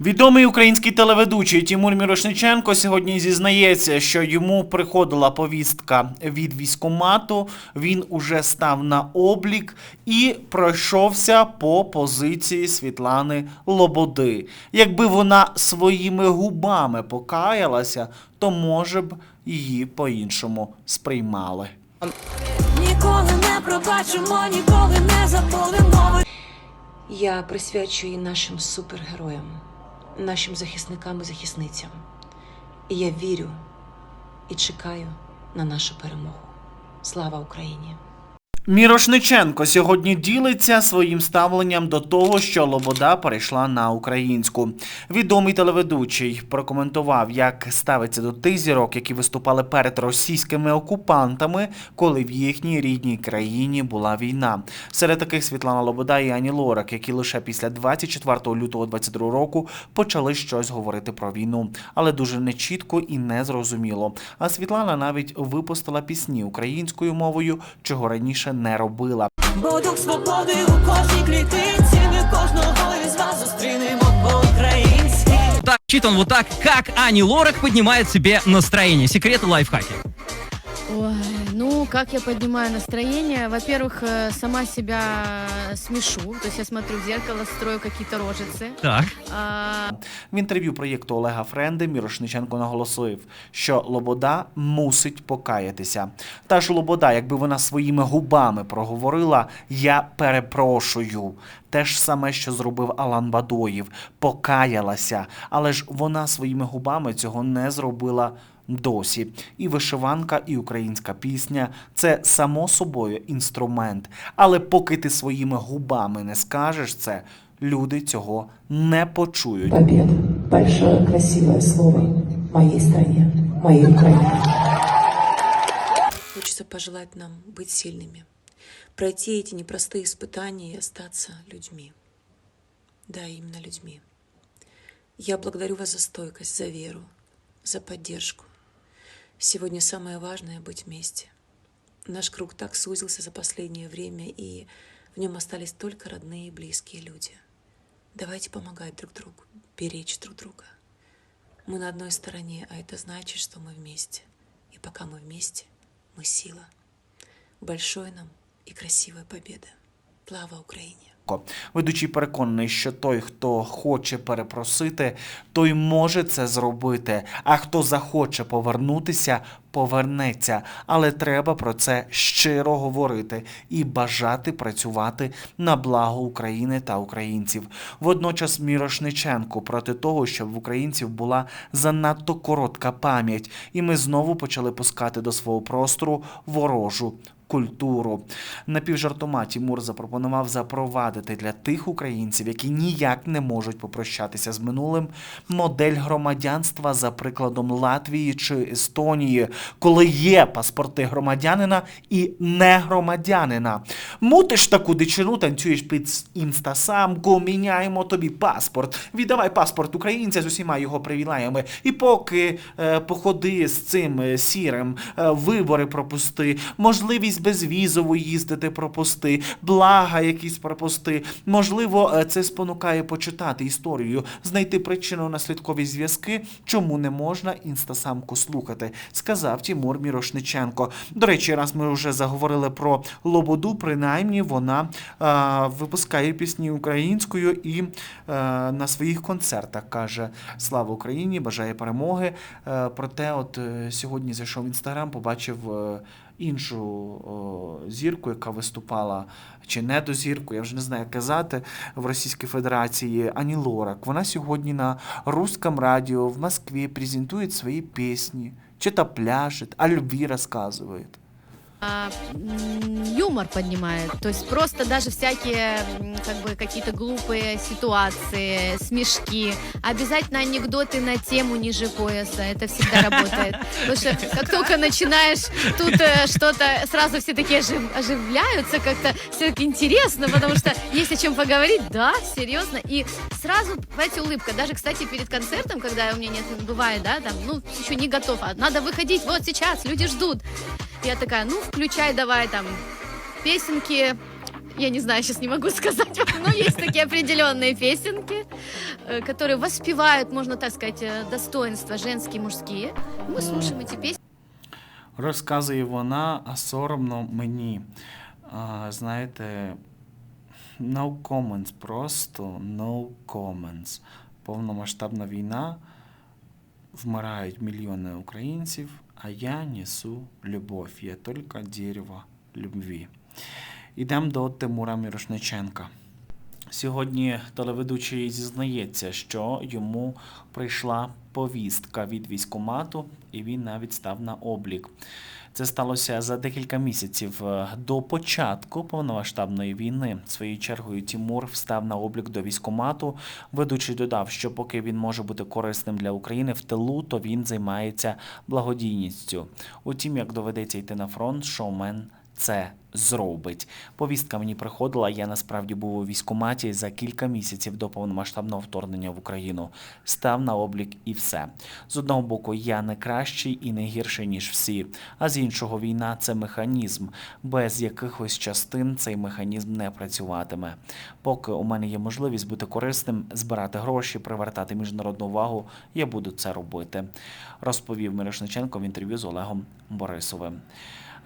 Відомий український телеведучий Тимур Мірошниченко сьогодні зізнається, що йому приходила повістка від військомату. Він уже став на облік і пройшовся по позиції Світлани Лободи. Якби вона своїми губами покаялася, то може б її по-іншому сприймали. Ніколи не пробачимо, ніколи не забудемо. Я присвячую нашим супергероям, нашим захисникам і захисницям. І я вірю і чекаю на нашу перемогу. Слава Україні! Мірошниченко сьогодні ділиться своїм ставленням до того, що Лобода перейшла на українську. Відомий телеведучий прокоментував, як ставиться до тих зірок, які виступали перед російськими окупантами, коли в їхній рідній країні була війна. Серед таких Світлана Лобода і Ані Лорак, які лише після 24 лютого 22 року почали щось говорити про війну, але дуже нечітко і незрозуміло. А Світлана навіть випустила пісні українською мовою, чого раніше не робила. Бо дух свободи у кожній клітинці. Ми кожного із вас зустрінемо по-українськи. Так, читан вот так, как Ани Лорак поднимает себе настроение. Секреты лайфхаки. Ой, ну, как я поднимаю настроение? Во-первых, э, сама себя смешу. То есть я смотрю в зеркало, строю какие-то рожицы. Так. А, В інтерв'ю проєкту Олега Френди Мірошниченко наголосив, що Лобода мусить покаятися. Та ж Лобода, якби вона своїми губами проговорила Я перепрошую. Те ж саме, що зробив Алан Бадоїв, покаялася, але ж вона своїми губами цього не зробила. Досі і вишиванка, і українська пісня це само собою інструмент. Але поки ти своїми губами не скажеш це, люди цього не почують. Победа. Большое красивое слово моей стране, моей Украине. Хочется пожелать нам быть сильными, пройти эти непростые испытания и остаться людьми. Да, именно людьми. Я благодарю вас за стойкость, за веру, за поддержку. Сегодня самое важное — быть вместе. Наш круг так сузился за последнее время, и в нем остались только родные и близкие люди. Давайте помогать друг другу, беречь друг друга. Мы на одной стороне, а это значит, что мы вместе. И пока мы вместе, мы сила. Большой нам и красивая победа. Слава Україні! Ведучий переконаний, що той, хто хоче перепросити, той може це зробити. А хто захоче повернутися, повернеться. Але треба про це щиро говорити і бажати працювати на благо України та українців. Водночас Мірошниченко проти того, щоб в українців була занадто коротка пам'ять, і ми знову почали пускати до свого простору ворожу культуру. Напівжартома Тімур запропонував запровадити для тих українців, які ніяк не можуть попрощатися з минулим, модель громадянства за прикладом Латвії чи Естонії, коли є паспорти громадянина і негромадянина. Мутиш таку дичину, танцюєш під інстасамку, міняємо тобі паспорт. Віддавай паспорт українця з усіма його привілеями. І поки е, походи з цим е, сірим, е, вибори пропусти, можливість безвізово їздити пропусти, блага якісь пропусти. Можливо, е, це спонукає почитати історію, знайти причинно-наслідкові зв'язки, чому не можна інстасамку слухати, сказав Тимур Мірошниченко. До речі, раз ми вже заговорили про Лободу, принаймні вона е, випускає пісні українською і е, на своїх концертах каже Слава Україні, бажає перемоги. Е, проте, от е, сьогодні зайшов в інстаграм, побачив. е, Іншу о, зірку, яка виступала чи не до зірку, я вже не знаю як казати в Російській Федерації Ані Лорак. Вона сьогодні на русском радіо в Москве презентує свої пісні, чи то пляшет, а любві рассказывает. А, юмор поднимает. То есть просто даже всякие как бы какие-то глупые ситуации, смешки. Обязательно анекдоты на тему ниже пояса. Это всегда работает. Потому что как только начинаешь тут э, что-то, сразу все такие ожив- оживляются, как-то все так интересно, потому что есть о чем поговорить. Да, серьезно. И сразу, понимаете, улыбка. Даже, кстати, перед концертом, когда у меня нет, бывает, да, там, ну, еще не готов, а надо выходить вот сейчас, люди ждут. Я такая, ну, включай давай там песенки Я не знаю, сейчас не могу сказать, но есть такие определенные песенки, э, которые воспевают, можно так сказать, э, достоинства женские, мужские. Мы слушаем эти песни. Розказує вона, а соромно мені. А, знаєте, no comments, просто no comments. Повномасштабна війна, вмирають мільйони українців, а я несу любов. Я только дерево любві. Ідемо до Тимура Мірошниченка. Сьогодні телеведучий зізнається, що йому прийшла повістка від військкомату, і він навіть став на облік. Це сталося за декілька місяців е, до початку повномасштабної війни. Своєю чергою Тімур встав на облік до військомату. Ведучий додав, що поки він може бути корисним для України в тилу, то він займається благодійністю. Утім, як доведеться йти на фронт, шоумен це зробить. Повістка мені приходила. Я насправді був у військкоматі за кілька місяців до повномасштабного вторгнення в Україну. Став на облік і все. З одного боку, я не кращий і не гірший, ніж всі. А з іншого, війна це механізм. Без якихось частин цей механізм не працюватиме. Поки у мене є можливість бути корисним, збирати гроші, привертати міжнародну увагу, я буду це робити, розповів Мирошниченко в інтерв'ю з Олегом Борисовим.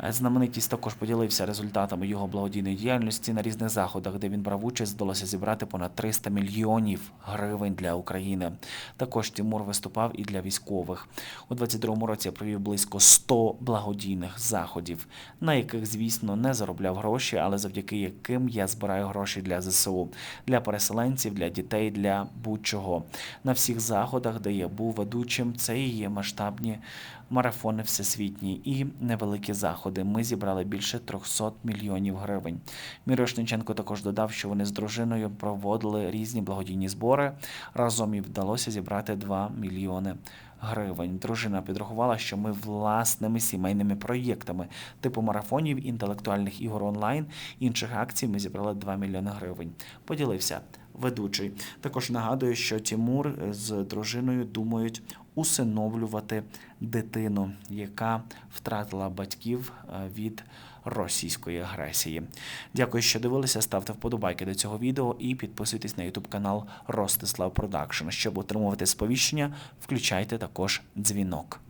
Е, Знаменитість також поділився результатами його благодійної діяльності на різних заходах, де він брав участь, вдалося зібрати понад 300 мільйонів гривень для України. Також Тимур виступав і для військових. У 22-му році провів близько 100 благодійних заходів, на яких, звісно, не заробляв гроші, але завдяки яким я збираю гроші для ЗСУ, для переселенців, для дітей, для будь-чого. На всіх заходах, де я був ведучим, це і є масштабні марафони всесвітні і невеликі заходи. Ми зібрали більше 300 мільйонів гривень. Мірошниченко також додав, що вони з дружиною проводили різні благодійні збори. Разом і вдалося зібрати 2 мільйони гривень. Дружина підрахувала, що ми власними сімейними проєктами типу марафонів, інтелектуальних ігор онлайн, інших акцій ми зібрали 2 мільйони гривень. Поділився ведучий. Також нагадую, що Тімур з дружиною думають усиновлювати дитину, яка втратила батьків е, від російської агресії. Дякую, що дивилися. Ставте вподобайки до цього відео і підписуйтесь на YouTube канал Ростислав Продакшн. Щоб отримувати сповіщення, включайте також дзвінок.